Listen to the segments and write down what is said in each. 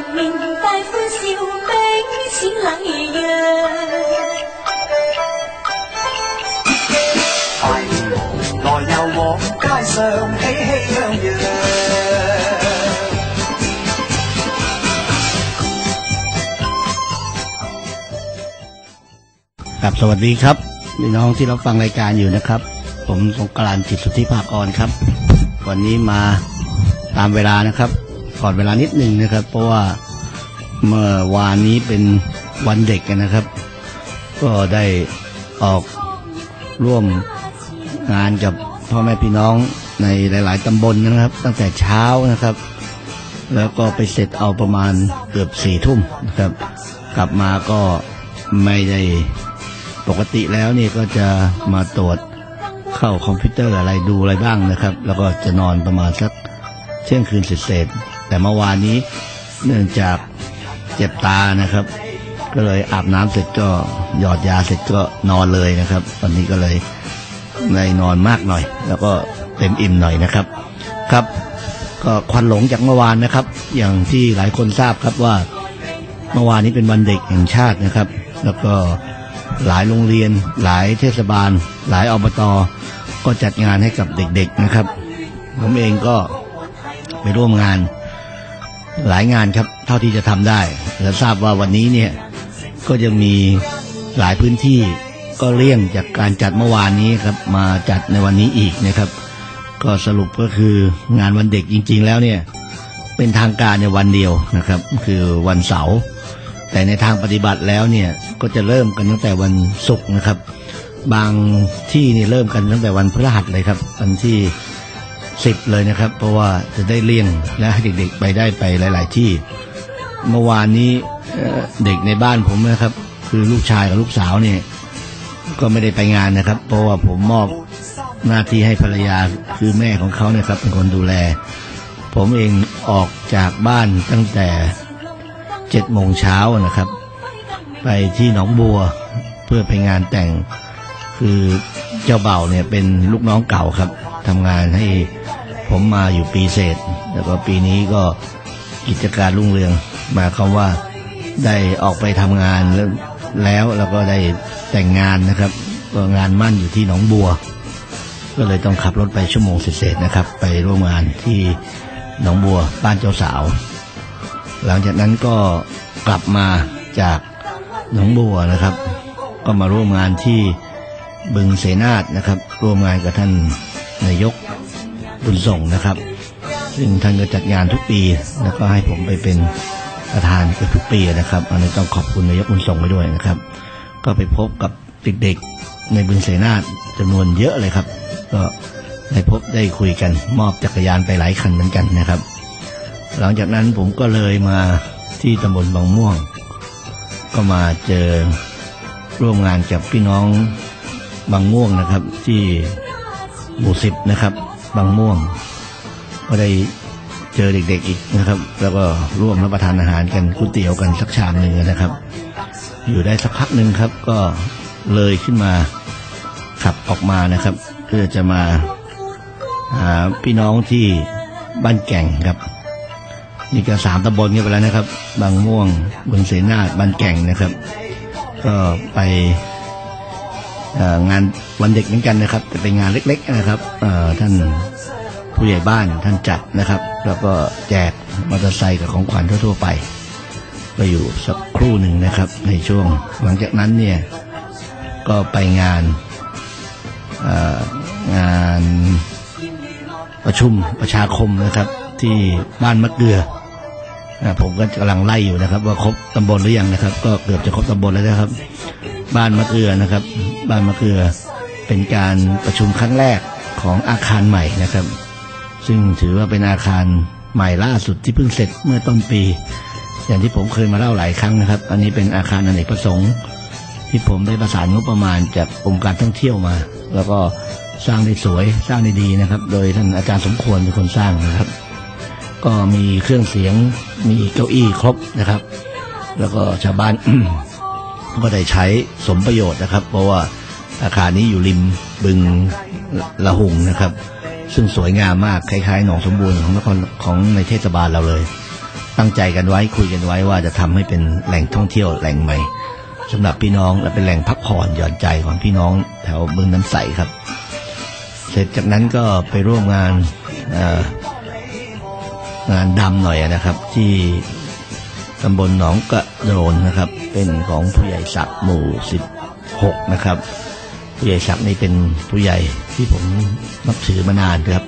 人面帶歡笑，冰閃冷若陽。來又往街上喜氣洋洋。ครับสวัสดีครับพี่น้องที่รับฟังรายการอยู่นะครับ ผมสงกรานต์จิตสุทธิภากอ่อนครับ วันนี้มาตามเวลานะครับ ก่อนเวลานิดหนึ่งนะครับ เพราะว่าเมื่อวานนี้เป็นวันเด็กกันนะครับ ก็ได้ออกร่วมงานกับพ่อแม่พี่น้องในหลาย ๆตำบลนะครับ ตั้งแต่เช้านะครับ แล้วก็ไปเสร็จเอาประมาณเกือบสี่ทุ่มนะครับ กลับมาก็ไม่ได้ปกติแล้วนี่ก็จะมาตรวจเข้าคอมพิวเตอร์อะไรดูอะไรบ้างนะครับ แล้วก็จะนอนประมาณสักเที่ยงคืนเสร็จ แต่เมื่อวานนี้เนื่องจากเจ็บตานะครับ ก็เลยอาบน้ำเสร็จก็หยอดยาเสร็จก็นอนเลยนะครับวันนี้ก็เลยได้นอนมากหน่อย แล้วก็เต็มอิ่มหน่อยนะครับ ครับ ก็ควันหลงจากเมื่อวานนะครับ อย่างที่หลายคนทราบครับว่าเมื่อวานนี้เป็นวันเด็กแห่งชาตินะครับ แล้วก็หลายโรงเรียน หลายเทศบาล หลายอบตก็จัดงานให้กับเด็กๆนะครับ ผมเองก็ไปร่วมงาน หลายงานครับเท่าที่จะทำได้ และทราบว่าวันนี้เนี่ยก็จะมีหลายพื้นที่ก็เลี่ยงจากการจัดเมื่อวานนี้ครับมาจัดในวันนี้อีกนะครับ ก็สรุปก็คืองานวันเด็กจริง ๆ แล้วเนี่ยเป็นทางการในวันเดียวนะครับ คือวันเสาร์แต่ในทางปฏิบัติแล้วเนี่ยก็จะเริ่มกันตั้งแต่วันศุกร์นะครับ บางที่นี่เริ่มกันตั้งแต่วันพฤหัสเลยครับวันที่ สิบเลยนะครับ เพราะว่าจะได้เลี่ยงและให้เด็กๆไปได้ไปหลาย ๆ ที่ เมื่อวานนี้เด็กในบ้านผมนะครับ คือลูกชายกับลูกสาวเนี่ยก็ไม่ได้ไปงานนะครับ เพราะว่าผมมอบหน้าที่ให้ภรรยาคือแม่ของเขาเนี่ยครับ เป็นคนดูแล ผมเองออกจากบ้านตั้งแต่เจ็ดโมงเช้านะครับ ไปที่หนองบัวเพื่อไปงานแต่งคือเจ้าเบ่าเนี่ยเป็นลูกน้องเก่าครับทำงานให้ ผมมาอยู่ปีเศษแล้วก็ปีนี้ก็กิจการรุ่งเรืองมาความว่าได้ออกไปทำงานแล้วแล้วแล้วก็ได้แต่งงานนะครับก็งานมั่นอยู่ที่หนองบัว ก็เลยต้องขับรถไปชั่วโมงเศษๆนะครับ ไปร่วมงานที่หนองบัวบ้านเจ้าสาว หลังจากนั้นก็กลับมาจากหนองบัวนะครับ ก็มาร่วมงานที่บึงเสนาทนะครับ ร่วมงานกับท่านนายก บุญส่งนะครับ ซึ่งท่านก็จัดงานทุกปี แล้วก็ให้ผมไปเป็นประธานเกือบทุกปีนะครับอันนี้ต้องขอบคุณนายกบุญส่งไปด้วยนะครับ ก็ไปพบกับเด็กๆในบึงเสนาทจำนวนเยอะเลยครับ ก็ได้พบได้คุยกันมอบจักรยานไปหลายคันเหมือนกันนะครับ หลังจากนั้นผมก็เลยมาที่ตำบลบางม่วง ก็มาเจอร่วมงานกับพี่น้องบางม่วงนะครับ ที่หมู่สิบนะครับ บางม่วง ก็ได้เจอเด็กๆอีกนะครับ แล้วก็ร่วมรับประทานอาหารกันก๋วยเตี๋ยวกันสักชามหนึ่งนะครับ อยู่ได้สักพักหนึ่งครับ ก็เลยขึ้นมาขับออกมานะครับ เพื่อจะมาหาพี่น้องที่บ้านแก่งครับ นี่ก็สามตำบลกันไปแล้วนะครับ บางม่วงบนเสนาบ้านแก่งนะครับ ก็ไป งานวันเด็กเหมือนกันนะครับ แต่เป็นงานเล็ก ๆนะครับท่านผู้ใหญ่บ้านท่านจัดนะครับ แล้วก็แจกมอเตอร์ไซค์กับของขวัญทั่วๆไปก็อยู่สักครู่หนึ่งนะครับ ในช่วงหลังจากนั้นเนี่ยก็ไปงานงานประชุมประชาคมนะครับ ที่บ้านมะเกลือ ผมก็กำลังไล่อยู่นะครับ ว่าครบตำบลหรือยังนะครับ ก็เกือบจะครบตำบลแล้วนะครับ บ้านมะเกลือนะครับ บ้านมะเกลือเป็นการประชุมครั้งแรกของอาคารใหม่นะครับ ซึ่งถือว่าเป็นอาคารใหม่ล่าสุดที่เพิ่งเสร็จเมื่อต้นปี อย่างที่ผมเคยมาเล่าหลายครั้งนะครับ อันนี้เป็นอาคารอเนกประสงค์ที่ผมได้ประสานงบประมาณจากองค์การท่องเที่ยวมา แล้วก็สร้างได้สวยสร้างได้ดีนะครับ โดยท่านอาจารย์สมควรเป็นคนสร้างนะครับ ก็มีเครื่องเสียงมีเก้าอี้ครบนะครับ แล้วก็ชาวบ้านก็ได้ใช้สมประโยชน์นะครับ เพราะว่าอาคารนี้อยู่ริมบึงละหุงนะครับ ซึ่งสวยงามมากคล้ายๆหนองสมบูรณ์ของนครของในเทศบาลเราเลย ตั้งใจกันไว้คุยกันไว้ว่าจะทำให้เป็นแหล่งท่องเที่ยวแหล่งใหม่สำหรับพี่น้องและเป็นแหล่งพักผ่อนหย่อนใจของพี่น้องแถวบึงน้ำใสครับ เสร็จจากนั้นก็ไปร่วมงานอ่อ งานดำหน่อยนะครับ ที่ตำบลหนองกระโดนนะครับ เป็นของผู้ใหญ่ศักดิ์หมู่สิบหกนะครับ ผู้ใหญ่ศักดิ์นี่เป็นผู้ใหญ่ที่ผมนับถือมานานครับ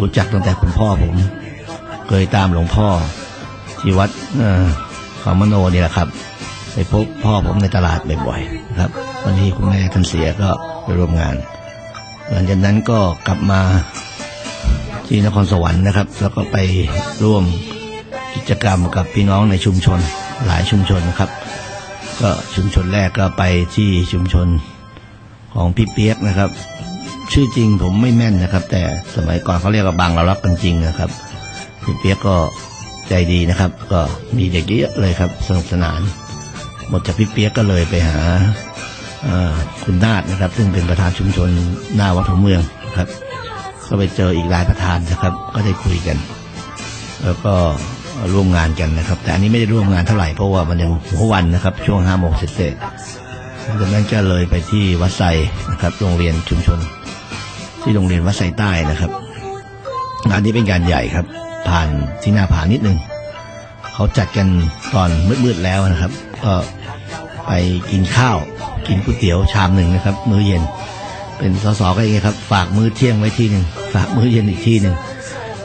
รู้จักตั้งแต่คุณพ่อผม เคยตามหลวงพ่อที่วัดเอ่อเขามโนนี่แหละครับไปพบพ่อผมในตลาดบ่อยๆครับวันนี้คุณแม่ท่านเสียก็ไปร่วมงาน หลังจากนั้นก็กลับมา ที่นครสวรรค์นะครับ แล้วก็ไปร่วมกิจกรรมกับพี่น้องในชุมชนหลายชุมชนนะครับ ก็ชุมชนแรกก็ไปที่ชุมชนของพี่เปียกนะครับ ชื่อจริงผมไม่แม่นนะครับ แต่สมัยก่อนเขาเรียกว่าบางเรารักกันจริงนะครับพี่เปียกก็ใจดีนะครับ ก็มีเด็กเยอะเลยครับสนุกสนาน หมดจากพี่เปียกก็เลยไปหาคุณนาฏนะครับ ซึ่งเป็นประธานชุมชนหน้าวัดหัวเมืองครับ ก็ไปเจออีกหลายประธานนะครับ ก็ได้คุยกัน แล้วก็ร่วมงานกันนะครับ แต่อันนี้ไม่ได้ร่วมงานเท่าไหร่เพราะว่ามันยังหัววันนะครับ ช่วงห้าโมงเสร็จจากนั้นก็เลยไปที่วัดไซนะครับ โรงเรียนชุมชน ที่โรงเรียนวัดไซใต้นะครับ งานนี้เป็นงานใหญ่ครับ ผ่านที่หน้าผานิดนึงเขาจัดกันตอนมืดๆแล้วนะครับ ก็ไปกินข้าว กินก๋วยเตี๋ยวชามหนึ่งนะครับ มื้อเย็น เป็นสสก็อย่างนี้ครับ ฝากมื้อเที่ยงไว้ที่หนึ่ง ฝากมื้อเย็นอีกที่หนึ่ง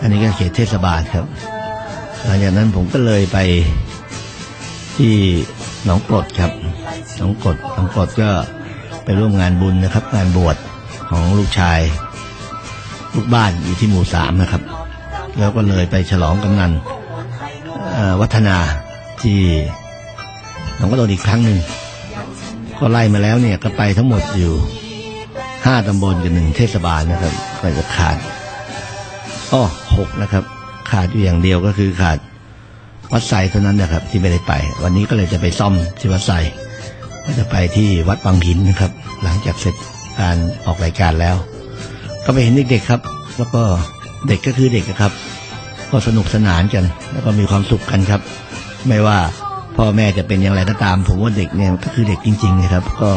อันนี้ก็เขตเทศบาลครับ หลังจากนั้นผมก็เลยไปที่หนองกรดครับหนองกรดหนองกรดก็ไปร่วมงานบุญนะครับ งานบวชของลูกชาย ลูกบ้านอยู่ที่หมู่สามนะครับ แล้วก็เลยไปฉลองกำนันวัฒนาที่หนองกระโดดอีกครั้งหนึ่งก็ไล่มาแล้วเนี่ยก็ไปทั้งหมดอยู่ห้าตำบลกับหนึ่งเทศบาลนะครับ ก็จะขาดอ้อหกนะครับ ขาดอยู่อย่างเดียวก็คือขาดวัดไซเท่านั้นนะครับ ที่ไม่ได้ไป วันนี้ก็เลยจะไปซ่อมที่วัดไซก็จะไปที่วัดบางหินนะครับ หลังจากเสร็จการออกรายการแล้ว ก็ไปเห็นเด็กๆครับ แล้วก็เด็กก็คือเด็กนะครับ ก็สนุกสนานกัน แล้วก็มีความสุขกันครับ ไม่ว่าพ่อแม่จะเป็นอย่างไรก็ตาม ผมว่าเด็กเนี่ยก็คือเด็กจริงๆนะครับ ก็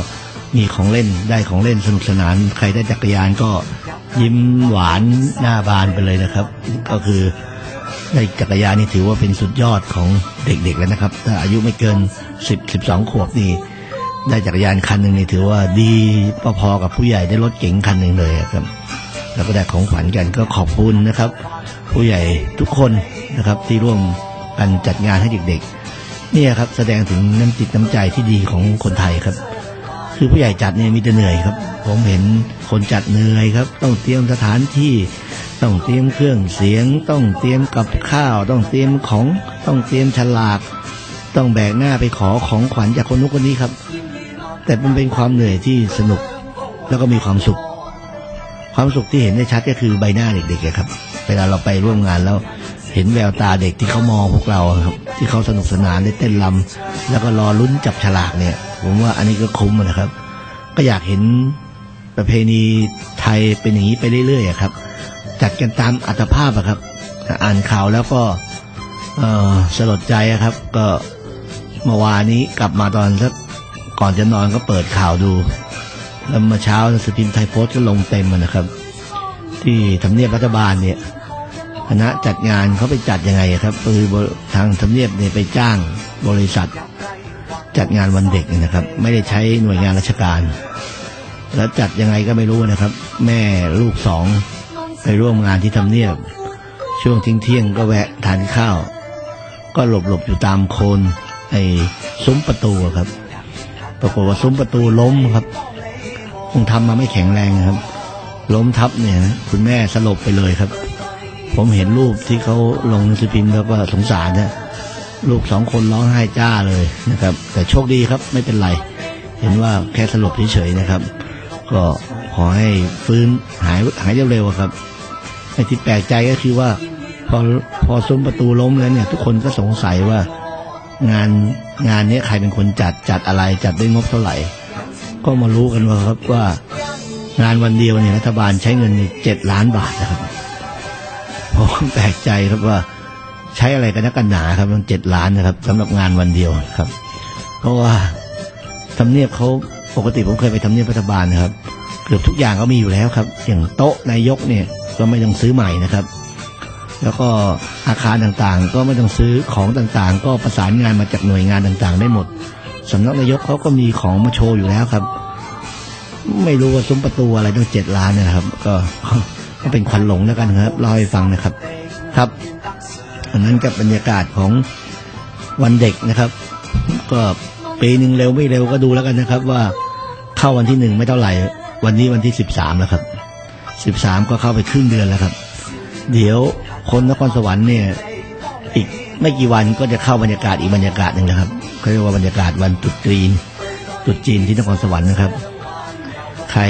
มีของเล่นได้ของเล่นสนุกสนาน ใครได้จักรยานก็ยิ้มหวานหน้าบานไปเลยนะครับ ก็คือได้จักรยานนี่ถือว่าเป็นสุดยอดของเด็กๆแล้วนะครับ ถ้าอายุไม่เกินสิบสิบสองขวบนี่ได้จักรยานคันหนึ่งนี่ถือว่าดีพอๆกับผู้ใหญ่ได้รถเก๋งคันหนึ่งเลยครับ แล้วก็ได้ของขวัญกันก็ขอบคุณนะครับ ผู้ใหญ่ทุกคนนะครับที่ร่วมกันจัดงานให้เด็กๆเนี่ยครับแสดงถึงน้ำจิตน้ำใจที่ดีของคนไทยครับ คือผู้ใหญ่จัดเนี่ยมีแต่เหนื่อยครับ ผมเห็นคนจัดเหนื่อยครับ ต้องเตรียมสถานที่ ต้องเตรียมเครื่องเสียง ต้องเตรียมกับข้าว ต้องเตรียมของ ต้องเตรียมฉลาก ต้องแบกหน้าไปขอของขวัญจากคนนู้นคนนี้ครับ แต่มันเป็นความเหนื่อยที่สนุกแล้วก็มีความสุข ความสุขที่เห็นได้ชัดก็คือใบหน้าเด็กๆครับ เวลาเราไปร่วมงานแล้วเห็นแววตาเด็กที่เขามองพวกเราครับ ที่เขาสนุกสนานได้เต้นรำแล้วก็รอลุ้นจับฉลากเนี่ย ผมว่าอันนี้ก็คุ้มนะครับ ก็อยากเห็นประเพณีไทยเป็นอย่างนี้ไปเรื่อยๆครับ จัดกันตามอัตภาพอะครับ อ่านข่าวแล้วก็สลดใจครับ ก็เมื่อวานนี้กลับมาตอนสักก่อนจะนอนก็เปิดข่าวดู แล้วมื่อเช้าสือพิมพ์ไทยโพสต์ก็ลงเต็มนะครับ ที่ทำเนียบรัฐบาลเนี่ยคณะจัดงานเขาไปจัดยังไงครับคือทางทำเนียบเนี่ยไปจ้างบริษัท จัดงานวันเด็กเนี่ยนะครับ ไม่ได้ใช้หน่วยงานราชการ แล้วจัดยังไงก็ไม่รู้นะครับ แม่ลูกสองไปร่วมงานที่ทำเนียบ ช่วงทิ้งเที่ยงก็แวะทานข้าว ก็หลบหลบๆอยู่ตามโคนไอ้ซุ้มประตูครับ ปรากฏว่าซุ้มประตูล้มครับคงทำมาไม่แข็งแรงครับ ล้มทับเนี่ยคุณแม่สลบไปเลยครับ ผมเห็นรูปที่เขาลงหนังสือพิมพ์แล้วก็สงสารนะ ลูกสองคนร้องไห้จ้าเลยนะครับ แต่โชคดีครับไม่เป็นไร เห็นว่าแค่สลบเฉยๆนะครับ ก็ขอให้ฟื้นหายหายเร็วๆครับไอ้ที่แปลกใจก็คือว่า พอพอซุ้มประตูล้มแล้วเนี่ย ทุกคนก็สงสัยว่างานงานนี้ใครเป็นคนจัดจัดอะไรจัดได้งบเท่าไหร่ ก็มารู้กันว่าครับว่างานวันเดียวเนี่ยรัฐบาลใช้เงินเจ็ดล้านบาทนะครับผมแปลกใจครับว่า ใช้อะไรกันนักกันหนาครับมันเจ็ดล้านนะครับสำหรับงานวันเดียวครับ เพราะว่าทำเนียบเขาปกติผมเคยไปทำเนียบรัฐบาลนะครับ เกือบทุกอย่างก็มีอยู่แล้วครับ อย่างโต๊ะนายกเนี่ยก็ไม่ต้องซื้อใหม่นะครับ แล้วก็อาคารต่างๆ ก็ไม่ต้องซื้อของต่างๆ ก็ประสานงานมาจากหน่วยงานต่างๆ ได้หมดสำนักนายกเขาก็มีของมาโชว์อยู่แล้วครับ ไม่รู้ว่าซุ้มประตูอะไรต้องเจ็ดล้านเนะครับ ก็ก็เป็นควันหลงแล้วกันครับเล่าให้ฟังนะครับ ครับ อันนั้นกับบรรยากาศของวันเด็กนะครับ ก็ปีหนึ่งเร็วไม่เร็วก็ดูแล้วกันนะครับ ว่าเข้าวันที่หนึ่งไม่เท่าไหร่ วันนี้วันที่สิบสามแล้วครับสิบสามก็เข้าไปครึ่งเดือนแล้วครับ เดี๋ยวคนนครสวรรค์เนี่ยอีกไม่กี่วันก็จะเข้าบรรยากาศอีกบรรยากาศหนึ่งนะครับเขาเรียกว่าบรรยากาศวันตรุษจีนตรุษจีนที่นครสวรรค์นะครับ ใคร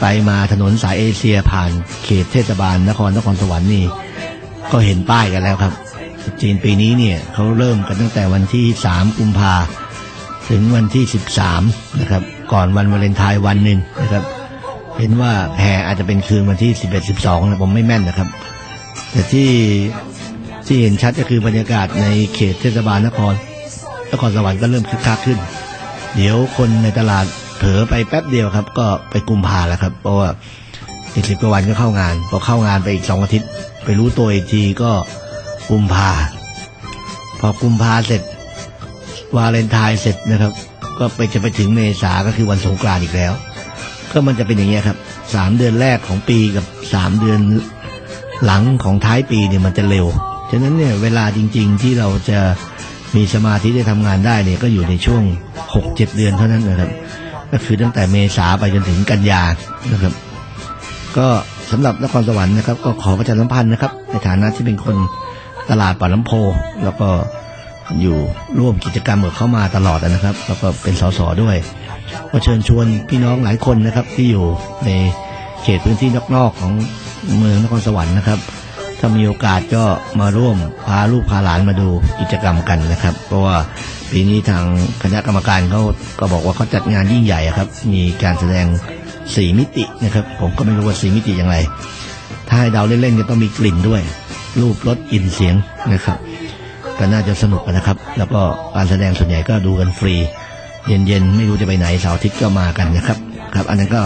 ไปมาถนนสายเอเชียผ่านเขตเทศบาลนครนครสวรรค์นี่ ก็เห็นป้ายกันแล้วครับจีนปีนี้เนี่ยเขาเริ่มกันตั้งแต่วันที่สามกุมภาถึงวันที่สิบสามนะครับ ก่อนวันวาเลนไทน์วันหนึ่งนะครับ เห็นว่าแห่อาจจะเป็นคืนวันที่สิบเอ็ดสิบสองนะผมไม่แม่นนะครับ แต่ที่ที่เห็นชัดก็คือบรรยากาศในเขตเทศบาลนครนครสวรรค์ก็เริ่มคึกคักขึ้น เดี๋ยวคนในตลาดเผลอไปแป๊บเดียวครับ ก็ไปกุมภาแล้วครับ เพราะว่าอีกสิบกว่าวันก็เข้างาน พอเข้างานไปอีกสองอาทิตย์ ไปรู้ตัวอีกทีก็กุมภาพอกุมภาเสร็จ วาเลนไทน์เสร็จนะครับ ก็ไปจะไปถึงเมษาก็คือวันสงกรานต์อีกแล้ว ก็มันจะเป็นอย่างเงี้ยครับสามเดือนแรกของปีกับสามเดือนหลังของท้ายปีเนี่ยมันจะเร็ว ฉะนั้นเนี่ยเวลาจริง ๆที่เราจะมีสมาธิได้ทำงานได้เนี่ยก็อยู่ในช่วงหกเจ็ดเดือนเท่านั้นนะครับ ก็คือตั้งแต่เมษาไปจนถึงกันยานะครับ ก็ สำหรับนครสวรรค์นะครับ ก็ขอประชาสัมพันธ์นะครับ ในฐานะที่เป็นคนตลาดป่าลำโพ แล้วก็อยู่ร่วมกิจกรรมกับเข้ามาตลอดนะครับ แล้วก็เป็นสสด้วย ก็เชิญชวนพี่น้องหลายคนนะครับ ที่อยู่ในเขตพื้นที่นอกๆของเมืองนครสวรรค์นะครับ ถ้ามีโอกาสก็มาร่วมพาลูกพาหลานมาดูกิจกรรมกันนะครับ เพราะว่าปีนี้ทางคณะกรรมการเขาก็บอกว่าเขาจัดงานยิ่งใหญ่ครับ มีการแสดง สี่มิตินะครับ ผมก็ไม่รู้ว่าสี่มิติอย่างไร ถ้าให้เดาเล่นๆก็ต้องมีกลิ่นด้วย รูปรสกลิ่นเสียงนะครับก็น่าจะสนุกนะครับ แล้วก็การแสดงส่วนใหญ่ก็ดูกันฟรี เย็นๆ ไม่รู้จะไปไหนเสาร์อาทิตย์ก็มากันนะครับ ครับ อันนั้นก็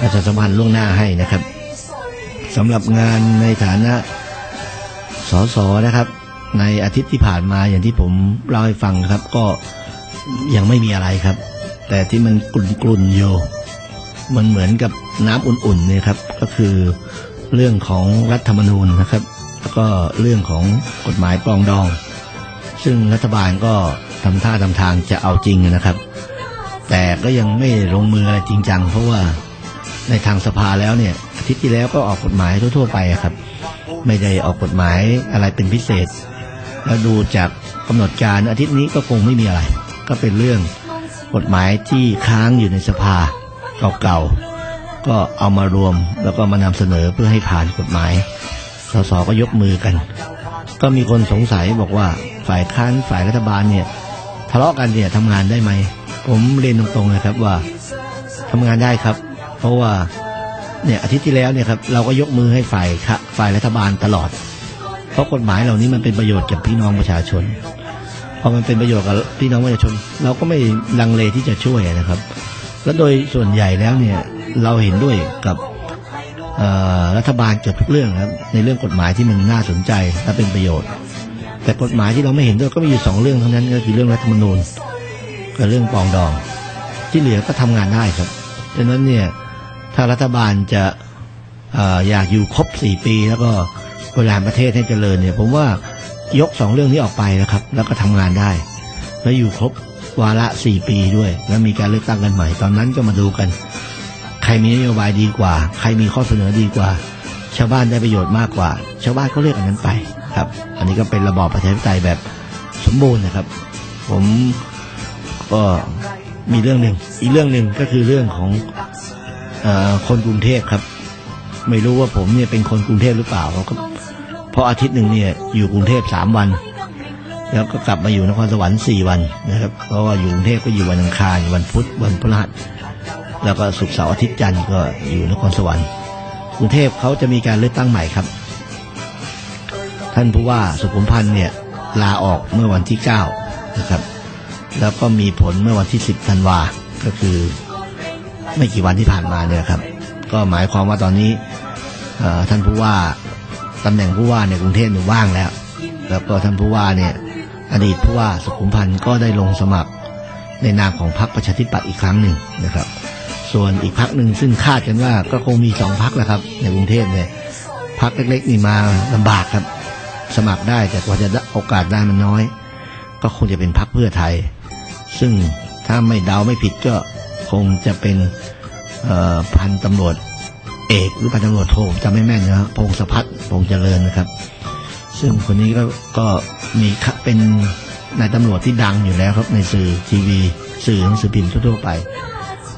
ประชาสัมพันธ์ล่วงหน้าให้นะครับสำหรับงานในฐานะสสนะครับ ในอาทิตย์ที่ผ่านมาอย่างที่ผมเล่าให้ฟังครับ ก็ยังไม่มีอะไรครับ แต่ที่มันกลุ่นๆอยู่ มันเหมือนกับน้ำอุ่นๆเนี่ยครับ ก็คือเรื่องของรัฐธรรมนูญนะครับ แล้วก็เรื่องของกฎหมายปองดอง ซึ่งรัฐบาลก็ทำท่าทำทางจะเอาจริงนะครับ แต่ก็ยังไม่ลงมืออะไรจริงจังเพราะว่าในทางสภาแล้วเนี่ยอาทิตย์ที่แล้วก็ออกกฎหมายทั่ว ๆ ไปครับ ไม่ได้ออกกฎหมายอะไรเป็นพิเศษ แล้วดูจากกำหนดการอาทิตย์นี้ก็คงไม่มีอะไร ก็เป็นเรื่องกฎหมายที่ค้างอยู่ในสภา เก่าๆ ก็เอามารวมแล้วก็มานำเสนอเพื่อให้ผ่านกฎหมาย สสก็ยกมือกัน ก็มีคนสงสัยบอกว่าฝ่ายค้านฝ่ายรัฐบาลเนี่ยทะเลาะกันเนี่ยทำงานได้ไหม ผมเรียนตรงๆนะครับว่าทำงานได้ครับ เพราะว่าเนี่ยอาทิตย์ที่แล้วเนี่ยครับเราก็ยกมือให้ฝ่ายค่ะฝ่ายรัฐบาลตลอด เพราะกฎหมายเหล่านี้มันเป็นประโยชน์กับพี่น้องประชาชนพอมันเป็นประโยชน์กับพี่น้องประชาชน เราก็ไม่ลังเลที่จะช่วยนะครับ และโดยส่วนใหญ่แล้วเนี่ยเราเห็นด้วยกับรัฐบาลเกือบทุกเรื่องครับในเรื่องกฎหมายที่มันน่าสนใจและเป็นประโยชน์ แต่กฎหมายที่เราไม่เห็นด้วยก็มีอยู่สองเรื่องเท่านั้นก็คือเรื่องรัฐธรรมนูญกับเรื่องปองดอง ที่เหลือก็ทำงานได้ครับดังนั้นเนี่ยถ้ารัฐบาลจะออยากอยู่ครบสี่ปี แล้วก็บริหารประเทศให้เจริญเนี่ยผมว่ายกสองเรื่องนี้ออกไปนะครับ แล้วก็ทำงานได้ แล้วอยู่ครบ วาระสี่ปีด้วย แล้วมีการเลือกตั้งกันใหม่ ตอนนั้นก็มาดูกัน ใครมีนโยบายดีกว่า ใครมีข้อเสนอดีกว่า ชาวบ้านได้ประโยชน์มากกว่า ชาวบ้านก็เลือกอันนั้นไปครับ อันนี้ก็เป็นระบอบประชาธิปไตยแบบสมบูรณ์นะครับ ผมก็มีเรื่องหนึ่งอีกเรื่องหนึ่งก็คือเรื่องของอคนกรุงเทพครับ ไม่รู้ว่าผมเนี่ยเป็นคนกรุงเทพหรือเปล่าเพราะเพราะอาทิตย์หนึ่งเนี่ยอยู่กรุงเทพสามวัน แล้วก็กลับมาอยู่นครสวรรค์สี่วันนะครับ เพราะว่าอยู่กรุงเทพก็อยู่วันอังคารวันพุธวันพฤหัสแล้วก็ศุกร์เสาร์อาทิตย์จันทร์ก็อยู่นครสวรรค์กรุงเทพเขาจะมีการเลือกตั้งใหม่ครับ ท่านผู้ว่าสุขุมพันธ์เนี่ยลาออกเมื่อวันที่เก้านะครับ แล้วก็มีผลเมื่อวันที่สิบธันวาก็คือไม่กี่วันที่ผ่านมาเนี่ยครับ ก็หมายความว่าตอนนี้ท่านผู้ว่าตำแหน่งผู้ว่าในกรุงเทพเนี่ว่างแล้ว แล้วก็ท่านผู้ว่าเนี่ย อดีตผู้ว่าสุขุมพันธ์ก็ได้ลงสมัครในนามของพรรคประชาธิปัตย์อีกครั้งหนึ่งนะครับ ส่วนอีกพรรคหนึ่งซึ่งคาดกันว่าก็คงมีสองพรรคแหละครับ ในกรุงเทพเนี่ยพรรคเล็กๆนี่มาลำบากครับ สมัครได้แต่กว่าจะได้โอกาสได้มันน้อย ก็คงจะเป็นพรรคเพื่อไทย ซึ่งถ้าไม่เดาไม่ผิดก็คงจะเป็นพันตำรวจเอกหรือพันตำรวจโทจำไม่แม่นนะพงศพัฒน์พงษ์เจริญนะครับ ซึ่งคนนี้ก็ก็มีเป็นนายตำรวจที่ดังอยู่แล้วครับในสื่อทีวี สื่อหนังสือพิมพ์ทั่วไป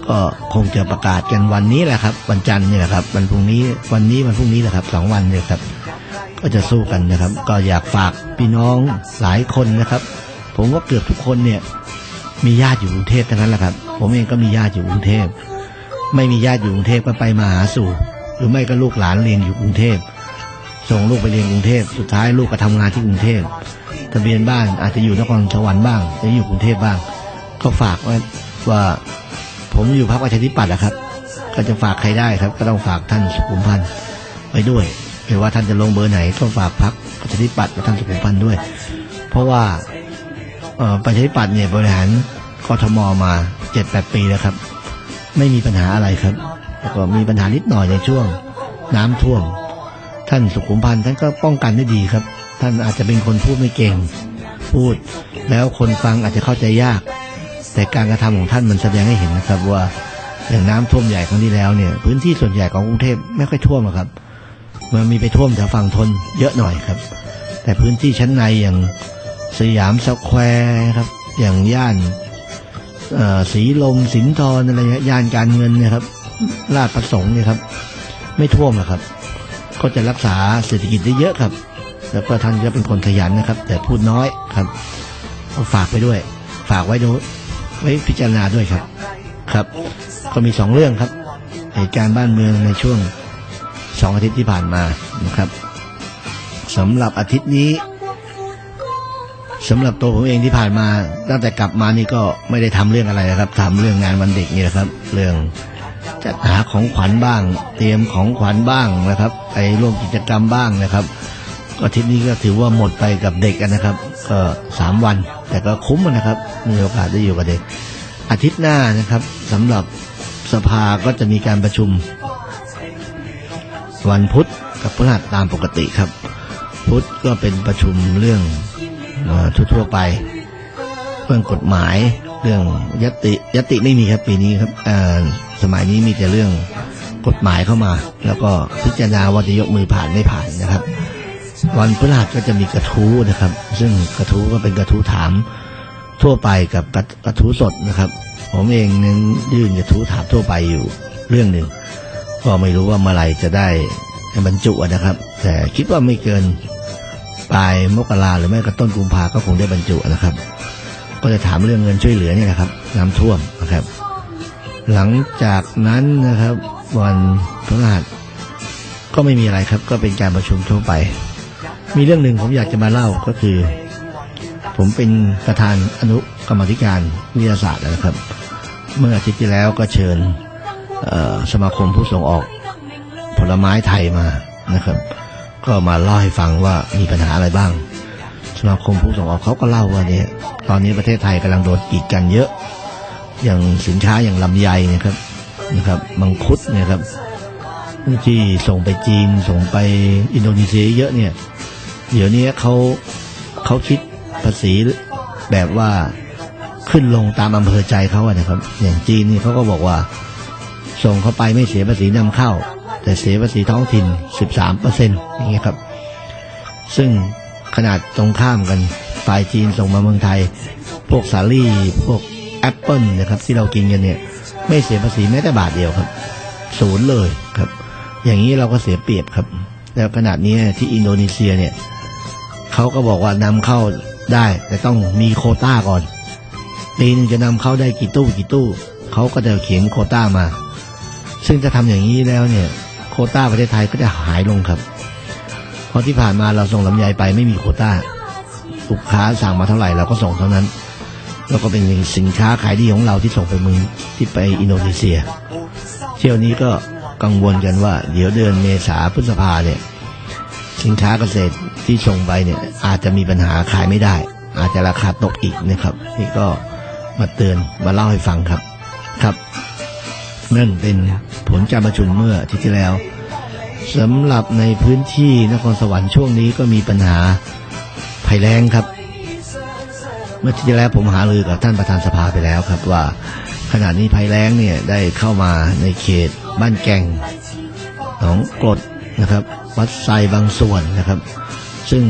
ก็คงจะประกาศกันวันนี้แหละครับ วันจันทร์นี่แหละครับ วันพรุ่งนี้วันนี้วันพรุ่งนี้แหละครับสองวันเนี่ยครับ ก็จะสู้กันนะครับ ก็อยากฝากพี่น้องหลายคนนะครับ ผมว่าเกือบทุกคนเนี่ย มีญาติอยู่กรุงเทพทั้งนั้นแหละครับ ผมเองก็มีญาติอยู่กรุงเทพไม่มีญาติอยู่กรุงเทพก็ไปมาหาสู่ หรือไม่ก็ลูกหลานเรียนอยู่กรุงเทพ ส่งลูกไปเรียนกรุงเทพสุดท้ายลูกก็ทำงานที่กรุงเทพทะเบียนบ้านอาจจะอยู่นครสวรรค์บ้างจะอยู่กรุงเทพบ้าง ก็ฝากว่าว่าผมอยู่พรรคประชาธิปัตย์นะครับ ก็จะฝากใครได้ครับ ก็ต้องฝากท่านสุขุมพันธ์ไว้ด้วยไม่ว่าท่านจะลงเบอร์ไหนก็ฝากพรรคประชาธิปัตย์กับท่านสุขุมพันธ์ด้วย เพราะว่าประชาธิปัตย์เนี่ยบริหารกทมมาเจ็ดแปดปีแล้วครับ ไม่มีปัญหาอะไรครับแล้วก็มีปัญหานิดหน่อยในช่วงน้ำท่วม ท่านสุขุมพันธ์ท่านก็ป้องกันได้ดีครับ ท่านอาจจะเป็นคนพูดไม่เก่ง พูด แล้วคนฟังอาจจะเข้าใจยาก แต่การกระทำของท่านมันแสดงให้เห็นนะครับว่าอย่างน้ำท่วมใหญ่ครั้งที่แล้วเนี่ย พื้นที่ส่วนใหญ่ของกรุงเทพไม่ค่อยท่วมหรอกครับ มันมีไปท่วมแถวฝั่งทนเยอะหน่อยครับ แต่พื้นที่ชั้นในอย่างสยามสแควร์ครับ อย่างย่านสีลมสินทรอะไรย่านการเงินเนี่ยครับลาดประสงค์เนี่ยครับ ไม่ท่วมหรอกครับ ก็จะรักษาเศรษฐกิจได้เยอะครับ แล้วก็ท่านก็เป็นคนขยันนะครับ แต่พูดน้อยครับก็ฝากไปด้วย ฝากไว้ดูไว้พิจารณาด้วยครับ ครับ ก็มีสองเรื่องครับเหตุการณ์บ้านเมืองในช่วงสองอาทิตย์ที่ผ่านมานะครับสำหรับอาทิตย์นี้สำหรับตัวผมเองที่ผ่านมา ตั้งแต่กลับมานี่ก็ไม่ได้ทำเรื่องอะไรนะครับทำเรื่องงานวันเด็กนี่แหละครับ เรื่อง จัดหาของขวัญบ้าง เตรียมของขวัญบ้างนะครับ ไปร่วมกิจกรรมบ้างนะครับก็อาทิตย์นี้ก็ถือว่าหมดไปกับเด็กนนะครับ ก็สามวัน แต่ก็คุ้มนะครับ มีโอกาสได้อยู่กับเด็ก อาทิตย์หน้านะครับสำหรับสภาก็จะมีการประชุม วันพุธกับพฤหัสตามปกติครับ พุธก็เป็นประชุมเรื่องเอ่อทั่วๆไป เรื่องกฎหมาย เรื่องยติยติไม่มีครับปีนี้ครับอ่อ สมัยนี้มีแต่เรื่องกฎหมายเข้ามา แล้วก็พิจารณาว่าจะยกมือผ่านไม่ผ่านนะครับ วันพฤหัสก็จะมีกระทู้นะครับ ซึ่งกระทู้ก็เป็นกระทู้ถามทั่วไปกับกระกระทู้สดนะครับ ผมเองนั้นยื่นกระทู้ถามทั่วไปอยู่เรื่องหนึ่งก็ไม่รู้ว่าเมื่อไหร่จะได้บรรจุนะครับ แต่คิดว่าไม่เกินปลายมกราหรือไม่ก็ต้นกุมภาก็คงได้บรรจุนะครับ ก็จะถามเรื่องเงินช่วยเหลือเนี่ยนะครับน้ำท่วมนะครับ หลังจากนั้นนะครับ วันพฤหัสก็ไม่มีอะไรครับ ก็เป็นการประชุมทั่วไป มีเรื่องหนึ่งผมอยากจะมาเล่าก็คือ ผมเป็นประธานอนุกรรมธิการวิทยาศาสตร์นะครับ เมื่ออาทิตย์ที่แล้วก็เชิญสมาคมผู้ส่งออกผลไม้ไทยมานะครับ ก็มาเล่าให้ฟังว่ามีปัญหาอะไรบ้าง สมาคมผู้ส่งออกเขาก็เล่าว่าเนี่ยตอนนี้ประเทศไทยกำลังโดนกีดกันเยอะ อย่างสินค้าอย่างลำไยเนะครับนะครับ มังคุดเนี่ยครับที่ส่งไปจีนส่งไปอินโดนีเซียเยอะเนี่ย เดี๋ยวนี้เขาเขาคิดภาษีแบบว่าขึ้นลงตามอำเภอใจเขาอะนะครับ อย่างจีนนี่เขาก็บอกว่า ส่งเข้าไปไม่เสียภาษีนำเข้า แต่เสียภาษีท้องถิ่น 13เปอร์เซ็นต์อย่างเงี้ยครับ ซึ่งขนาดตรงข้ามกันฝ่ายจีนส่งมาเมืองไทย พวกสาลี่พวก เปิลนะครับ ที่เรากินกันเนี่ย ไม่เสียภาษีแม้แต่บาทเดียวครับศูนย์เลยครับ อย่างนี้เราก็เสียเปรียบครับ แล้วขนาดนี้ที่อินโดนีเซียเนี่ยเขาก็บอกว่านำเข้าได้ แต่ต้องมีโคต้าก่อนปีหนึงจะนำเข้าได้กี่ตู้กี่ตู้เขาก็จะเขียนโคต้ามา ซึ่งจะทำอย่างนี้แล้วเนี่ย โคต้าประเทศไทยก็จะหายลงครับ เพราะที่ผ่านมาเราส่งลำไยไปไม่มีโคต้าลูกค้าสั่งมาเท่าไหร่เราก็ส่งเท่านั้น แล้วก็เป็นสินค้าขายดีของเราที่ส่งไปเมืองที่ไปอินโดนีเซีย เที่ยวนี้ก็กังวลกันว่า เดี๋ยวเดือนเมษาพฤษภาเนี่ยสินค้าเกษตรที่ส่งไปเนี่ยอาจจะมีปัญหาขายไม่ได้ อาจจะราคาตกอีกนะครับนี่ก็มาเตือนมาเล่าให้ฟังครับครับนั่นเป็นผลการประชุมเมื่อทิตย์ที่แล้วสำหรับในพื้นที่นครสวรรค์ช่วงนี้ก็มีปัญหาภัยแล้งครับ เมื่อที่แล้วผมหารือกับท่านประธานสภาไปแล้วครับว่าขณะนี้ภัยแล้งเนี่ยได้เข้ามาในเขตบ้านแก่งหนองกรดนะครับ วัดไซบางส่วนนะครับ ซึ่ง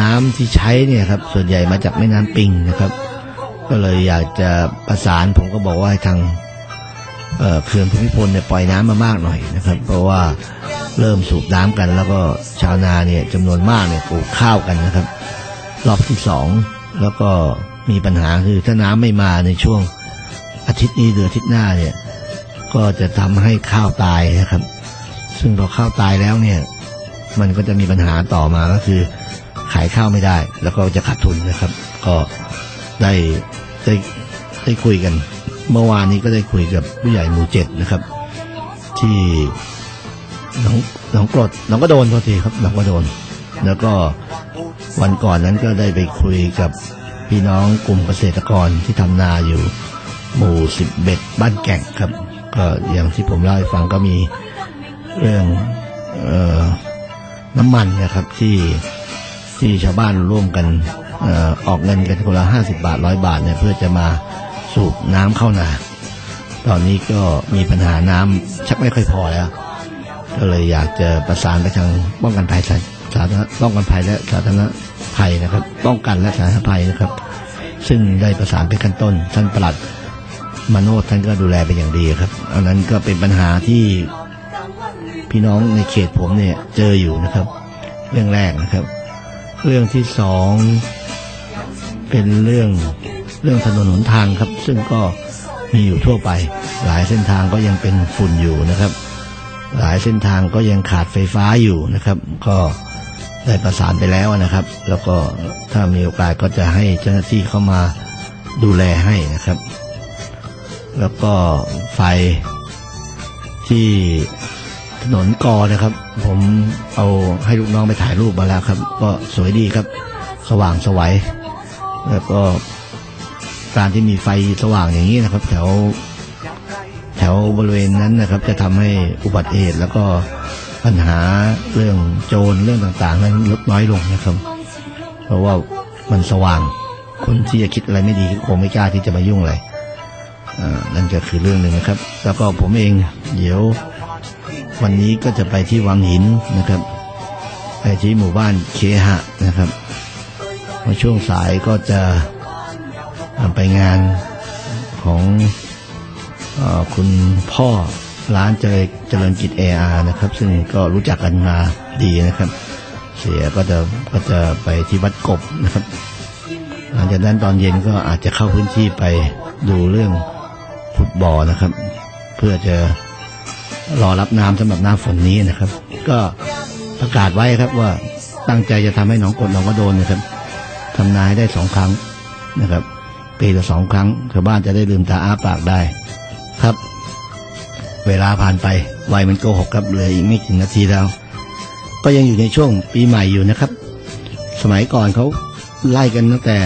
น้ำที่ใช้เนี่ยครับส่วนใหญ่มาจากแม่น้ำปิงนะครับ ก็เลยอยากจะประสานผมก็บอกว่าให้ทางเขื่อนภูมิพลเนี่ยปล่อยน้ำมามากหน่อยนะครับ เพราะว่าเริ่มสูบน้ำกัน แล้วก็ชาวนาเนี่ยจำนวนมากเนี่ยปลูกข้าวกันนะครับ รอบที่สองแล้วก็มีปัญหาคือถ้าน้ำไม่มาในช่วงอาทิตย์นี้เดือนอาทิตย์หน้าเนี่ย ก็จะทำให้ข้าวตายนะครับ ซึ่งพอข้าวตายแล้วเนี่ย มันก็จะมีปัญหาต่อมาก็คือ ขายข้าวไม่ได้ แล้วก็จะขาดทุนนะครับ ก็ได้ได้ได้คุยกัน เมื่อวานนี้ก็ได้คุยกับผู้ใหญ่หมู่เจ็ดนะครับ ที่หนองหนองกรดหนองก็โดนโทษทีครับหนองก็โดน แล้วก็ วันก่อนนั้นก็ได้ไปคุยกับพี่น้องกลุ่มเกษตรกรที่ทำนาอยู่ หมู่สิบเบ็ดบ้านแก่งครับ ก็อย่างที่ผมเล่าให้ฟังก็มีเรื่องออน้ำมันนะครับที่ที่ชาวบ้านร่วมกันออออกเงินกันคนละห้าสิบาทร้อยบาทเนี่ยเพื่อจะมาสูบน้ำเข้านา ตอนนี้ก็มีปัญหาน้ำชักไม่ค่อยพอแล้ว ก็เลยอยากจะประสานไปทางป้องกันภัย สาสาธารณป้องกันภัยและสาธารณภัยนะครับ ป้องกันและสาธารณภัยนะครับ ซึ่งได้ประสานไปขั้นต้น ท่านปลัดมาโนดท่านก็ดูแลเป็นอย่างดีครับ อันนั้นก็เป็นปัญหาที่พี่น้องในเขตผมเนี่ยเจออยู่นะครับ เรื่องแรกนะครับ เรื่องที่สองเป็นเรื่องเรื่องถนนหนทางครับ ซึ่งก็มีอยู่ทั่วไป หลายเส้นทางก็ยังเป็นฝุ่นอยู่นะครับ หลายเส้นทางก็ยังขาดไฟฟ้าอยู่นะครับ ก็ ได้ประสานไปแล้วนะครับ แล้วก็ถ้ามีโอกาสก็จะให้เจ้าหน้าที่เข้ามาดูแลให้นะครับ แล้วก็ไฟที่ถนนกอนะครับ ผมเอาให้ลูกน้องไปถ่ายรูปมาแล้วครับ ก็สวยดีครับ สว่างสวัยแล้วก็การที่มีไฟสว่างอย่างนี้นะครับ แถวแถวบริเวณนั้นนะครับ จะทำให้อุบัติเหตุแล้วก็ ปัญหาเรื่องโจรเรื่องต่างๆ นั้นลดน้อยลงนะครับ เพราะว่ามันสว่าง คนที่จะคิดอะไรไม่ดีคงไม่กล้าที่จะมายุ่งอะไรอ่านั่นก็คือเรื่องหนึ่งนะครับ แล้วก็ผมเอง เดี๋ยว วันนี้ก็จะไปที่วังหินนะครับ ไปที่หมู่บ้านเคหะนะครับพอช่วงสายก็จะไปงานของอคุณพ่อ ร้านเจริญเจริญกิจเออานะครับ ซึ่งก็รู้จักกันมาดีนะครับ เสียก็จะก็จะไปที่วัดกบนะครับหลังจากนั้นตอนเย็นก็อาจจะเข้าพื้นที่ไปดูเรื่องขุดบ่อนะครับ เพื่อจะรอรับน้ำสำหรับหน้าฝนนี้นะครับ ก็ประกาศไว้ครับว่าตั้งใจจะทำให้หนองกดหนองกระโดนนะครับทำนาให้ได้สองครั้งนะครับปีละสองครั้งชาวบ้านจะได้ลืมตาอ้าปากได้ครับ เวลาผ่านไปวัยมันโกหกครับเหลืออีกไม่กี่นาทีแล้ว ก็ยังอยู่ในช่วงปีใหม่อยู่นะครับ สมัยก่อนเขาไล่กันตั้งแต่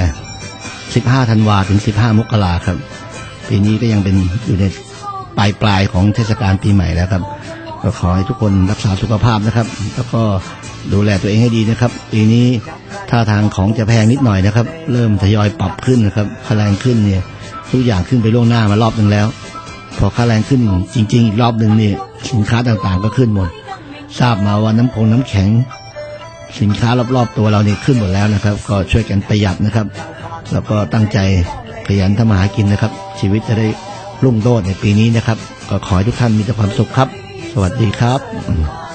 15 ธันวาถึง 15 มกราครับ ปีนี้ก็ยังเป็นอยู่ในปลายปลายของเทศกาลปีใหม่แล้วครับ ก็ขอให้ทุกคนรักษาสุขภาพนะครับ แล้วก็ดูแลตัวเองให้ดีนะครับ ปีนี้ท่าทางของจะแพงนิดหน่อยนะครับ เริ่มทยอยปรับขึ้นนะครับค่าแรงขึ้นเนี่ยทุกอย่างขึ้นไปล่วงหน้ามารอบหนึ่งแล้ว พอค่าแรงขึ้นจริง ๆ อีกรอบหนึ่งเนี่ยสินค้าต่างๆก็ขึ้นหมด ทราบมาว่าน้ำคงน้ำแข็ง สินค้ารอบๆตัวเราเนี่ยขึ้นหมดแล้วนะครับ ก็ช่วยกันประหยัดนะครับ แล้วก็ตั้งใจขยันทำมาหากินนะครับ ชีวิตจะได้รุ่งโรจน์ในปีนี้นะครับ ก็ขอให้ทุกท่านมีแต่ความสุขครับ สวัสดีครับ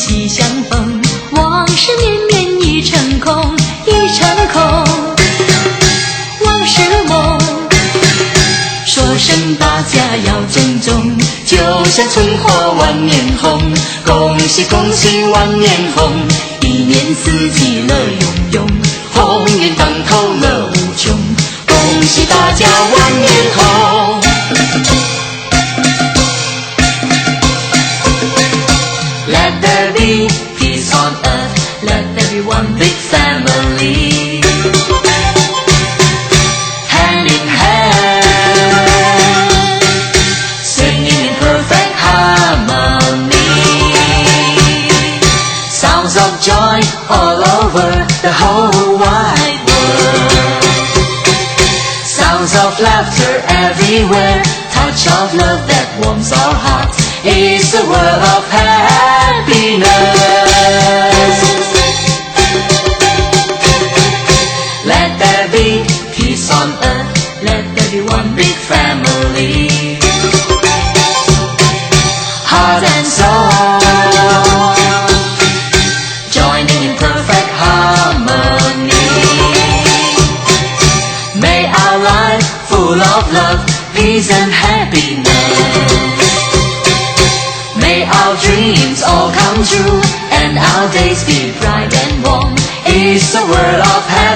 喜相逢，往事绵绵已成空，已成空，往事梦。说声大家要珍重，就像春花万年红，恭喜恭喜万年红，一年四季乐融融。鸿运当头乐无穷，恭喜大家 warms our hearts. Is the world of happiness.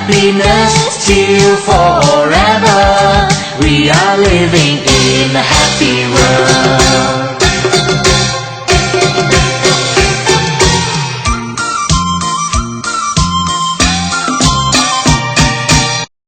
happiness till forever. We are living in a happy world.